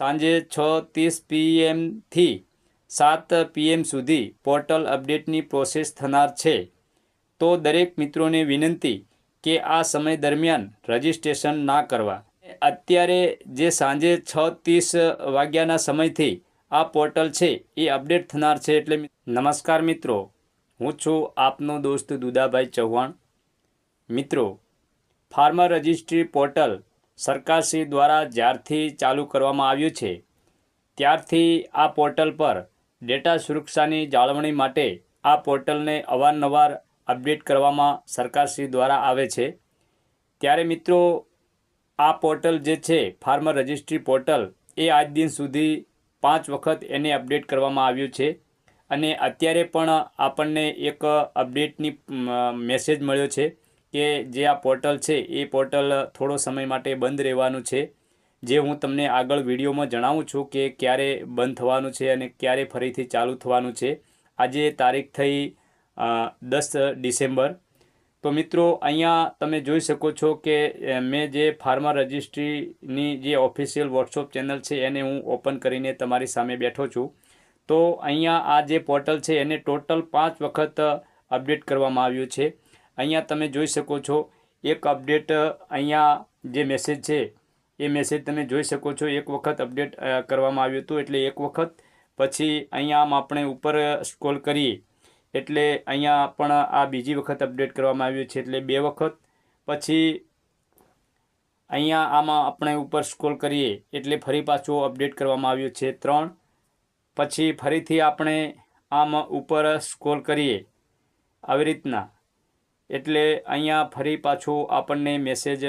સાંજે છ ત્રીસ પીએમથી સાત પીએમ સુધી પોર્ટલ અપડેટની પ્રોસેસ થનાર છે. તો દરેક મિત્રોને વિનંતી કે આ સમય દરમિયાન રજિસ્ટ્રેશન ના કરવા. અત્યારે જે સાંજે છ ત્રીસ વાગ્યાના સમયથી આ પોર્ટલ છે એ અપડેટ થનાર છે એટલે નમસ્કાર મિત્રો. હું છું આપનો દોસ્ત દુદાભાઈ ચૌહાણ. મિત્રો ફાર્મર રજિસ્ટ્રી પોર્ટલ સરકારશ્રી દ્વારા જ્યારથી ચાલુ કરવામાં આવ્યું છે, ત્યારથી આ પોર્ટલ પર ડેટા સુરક્ષાની જાળવણી માટે આ પોર્ટલને અવારનવાર અપડેટ કરવામાં સરકારશ્રી દ્વારા આવે છે. ત્યારે મિત્રો, આ પોર્ટલ જે છે, ફાર્મર રજિસ્ટ્રી પોર્ટલ, એ આજ દિન સુધી પાંચ વખત એને અપડેટ કરવામાં આવ્યું છે અને અત્યારે પણ આપણને એક અપડેટની મેસેજ મળ્યો છે. કે જે આ પોર્ટલ છે, એ પોર્ટલ થોડો સમય માટે બંધ રહેવાનું છે. જે હું તમને આગળ વિડીયોમાં જણાવું છું કે ક્યારે બંધ થવાનું છે અને ક્યારે ફરીથી ચાલુ થવાનું છે. આજે તારીખ થઈ દસ ડિસેમ્બર. તો મિત્રો, અહીંયા તમે જોઈ શકો છો કે મેં જે ફાર્મા રજિસ્ટ્રીની જે ઓફિશિયલ વોટ્સઅપ ચેનલ છે, એને હું ઓપન કરીને તમારી સામે બેઠો છું. તો અહીંયા આ જે પોર્ટલ છે, એને ટોટલ પાંચ વખત અપડેટ કરવામાં આવ્યું છે. અહીંયા તમે જોઈ શકો છો, એક અપડેટ અહીંયા જે મેસેજ છે, એ મેસેજ તમે જોઈ શકો છો, એક વખત અપડેટ કરવામાં આવ્યું હતું, એટલે એક વખત પછી અહીંયા આમ આપણે ઉપર સ્ક્રોલ કરીએ, એટલે અહીંયા પણ આ બીજી વખત અપડેટ કરવામાં આવ્યું છે, એટલે બે વખત પછી અહીંયા આમાં આપણે ઉપર સ્ક્રોલ કરીએ, એટલે ફરી પાછું અપડેટ કરવામાં આવ્યું છે, ત્રણ, પછી ફરીથી આપણે આમ ઉપર સ્ક્રોલ કરીએ, આવી રીતના. એટલે અહીંયા ફરી પાછું આપણને મેસેજ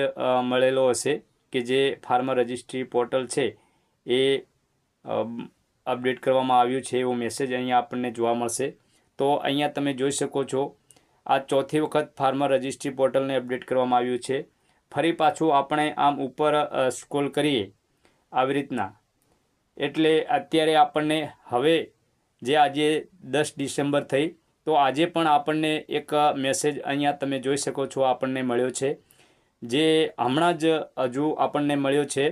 મળેલો હશે કે જે ફાર્મર રજિસ્ટ્રી પોર્ટલ છે એ અપડેટ કરવામાં આવ્યું છે એવો મેસેજ અહીંયા આપણને જોવા મળશે. તો અહીંયા તમે જોઈ શકો છો, આ ચોથી વખત ફાર્મર રજિસ્ટ્રી પોર્ટલને અપડેટ કરવામાં આવ્યું છે. ફરી પાછું આપણે આમ ઉપર સ્ક્રોલ કરીએ આવી રીતના. એટલે અત્યારે આપણને હવે જે આજે દસ ડિસેમ્બર થઈ તો આજે પણ આપણને એક મેસેજ અહીંયા તમે જોઈ શકો છો આપણને મળ્યો છે. જે હમણાં જ હજુ આપણને મળ્યો છે.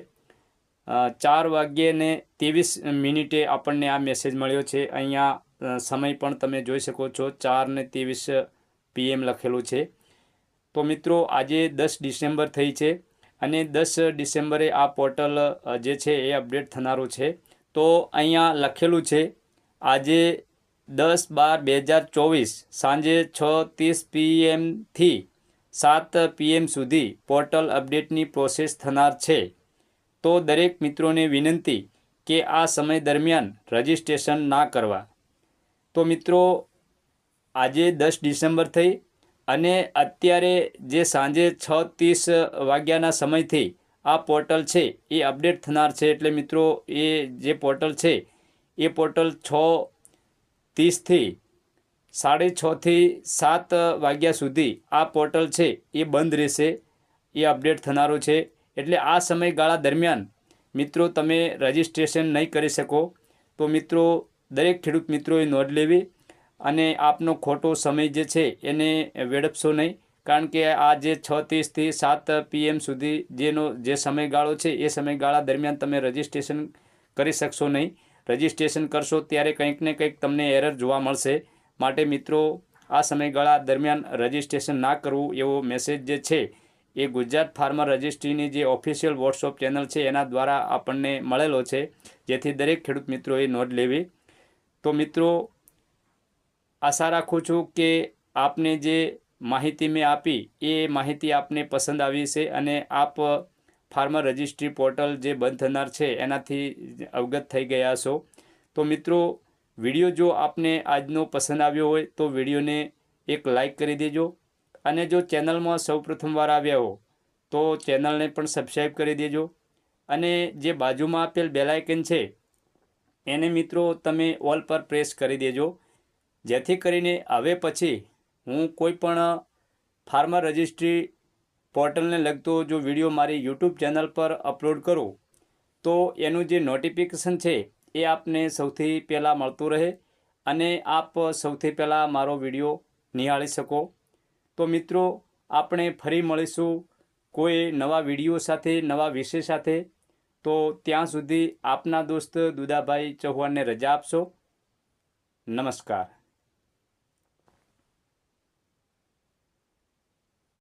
ચાર વાગ્યે ને ત્રેવીસ મિનિટે આપણને આ મેસેજ મળ્યો છે. અહીંયા સમય પણ તમે જોઈ શકો છો. ચાર ને ત્રેવીસ પીએમ લખેલું છે. તો મિત્રો, આજે દસ ડિસેમ્બર થઈ છે અને દસ ડિસેમ્બરે આ પોર્ટલ જે છે એ અપડેટ થનારું છે. તો અહીંયા લખેલું છે, આજે દસ બાર બે હજાર ચોવીસ સાંજે છ ત્રીસ પીએમથી સાત પીએમ સુધી પોર્ટલ અપડેટની પ્રોસેસ થનાર છે. તો દરેક મિત્રોને વિનંતી કે આ સમય દરમિયાન રજિસ્ટ્રેશન ના કરવા. તો મિત્રો, આજે દસ ડિસેમ્બર થઈ અને અત્યારે જે સાંજે છ ત્રીસ વાગ્યાના સમયથી આ પોર્ટલ છે એ અપડેટ થનાર છે. એટલે મિત્રો, એ જે પોર્ટલ છે, એ પોર્ટલ છ ત્રીસથી સાડી છથી સાત વાગ્યા સુધી આ પોર્ટલ છે, એ બંધ રહેશે, એ અપડેટ થનારું છે. એટલે આ સમયગાળા દરમિયાન મિત્રો તમે રજિસ્ટ્રેશન નહીં કરી શકો, તો મિત્રો, દરેક ખેડૂત મિત્રોએ નોંધ લેવી અને આપનો ખોટો સમય જે છે, એને વેડપશો નહીં. કારણ કે આ જે છ ત્રીસથી સાત પીએમ સુધી જેનો જે સમયગાળો છે, એ સમયગાળા દરમિયાન તમે રજિસ્ટ્રેશન કરી શકશો નહીં. રજિસ્ટ્રેશન કરશો ત્યારે કંઈક ને કંઈક તમને એરર જોવા મળશે. માટે મિત્રો, આ સમયગાળા દરમિયાન રજિસ્ટ્રેશન ના કરવું એવો મેસેજ જે છે, એ ગુજરાત ફાર્મર રજિસ્ટ્રીની જે ઓફિશિયલ વોટ્સઅપ ચેનલ છે, એના દ્વારા આપણને મળેલો છે. જેથી દરેક ખેડૂત મિત્રોએ નોંધ લેવી. તો મિત્રો, આશા રાખું છું કે આપને જે માહિતી મેં આપી, એ માહિતી આપને પસંદ આવી છે અને આપ ફાર્મર રજિસ્ટ્રી પોર્ટલ જે બંધ થનાર છે, એનાથી અવગત થઈ ગયા છો તો મિત્રો, વીડિયો જો આપને આજનો પસંદ આવ્યો હોય, તો વિડીયોને એક લાઈક કરી દેજો. અને જો ચેનલમાં સૌ પ્રથમવાર આવ્યા હો, તો ચેનલને પણ સબસ્ક્રાઈબ કરી દેજો. અને જે બાજુમાં આપેલ બેલાઇકન છે, એને મિત્રો તમે ઓલ પર પ્રેસ કરી દેજો. જેથી કરીને હવે પછી હું કોઈ પણ ફાર્મર રજિસ્ટ્રી પોર્ટલને લગતો જો વીડિયો મારી યુટ્યુબ ચેનલ પર અપલોડ કરું, તો એનું જે નોટિફિકેશન છે એ આપને સૌથી પહેલાં મળતું રહે અને આપ સૌથી પહેલાં મારો વીડિયો નિહાળી શકો. તો મિત્રો, આપણે ફરી મળીશું કોઈ નવા વીડિયો સાથે, નવા વિષય સાથે. તો ત્યાં સુધી આપના દોસ્ત દુદાભાઈ ચૌહાણને રજા આપશો. નમસ્કાર.